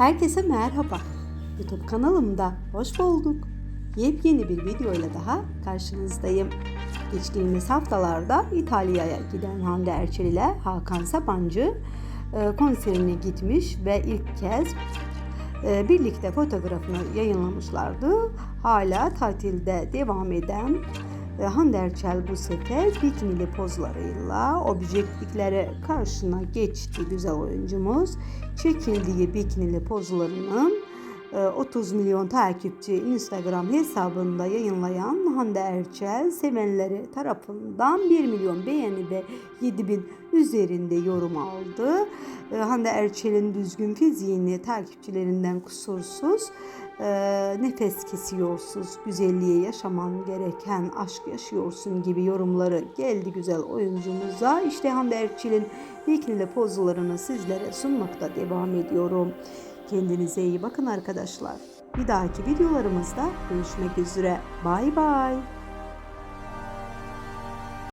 Herkese merhaba. YouTube kanalımda hoş bulduk. Yepyeni bir videoyla daha karşınızdayım. Geçtiğimiz haftalarda İtalya'ya giden Hande Erçel ile Hakan Sabancı e, konserine gitmiş ve ilk kez e, birlikte fotoğrafını yayınlamışlardı. Hala tatilde devam eden e, Hande Erçel bu sefer bikinili pozlarıyla objektiflere karşına geçti güzel oyuncumuz. Çekildiği bikinili pozlarının 30 milyon takipçi Instagram hesabında yayınlayan Hande Erçel sevenleri tarafından 1 milyon beğeni ve 7 bin üzerinde yorum aldı. E, Hande Erçel'in düzgün fiziğini takipçilerinden kusursuz e, nefes kesiyorsuz, güzelliğe yaşaman gereken aşk yaşıyorsun gibi yorumları geldi güzel oyuncumuza. İşte Hande Erçel'in bikinili pozlarını sizlere sunmakta devam ediyorum. Kendinize iyi bakın arkadaşlar. Bir dahaki videolarımızda görüşmek üzere. Bay bay.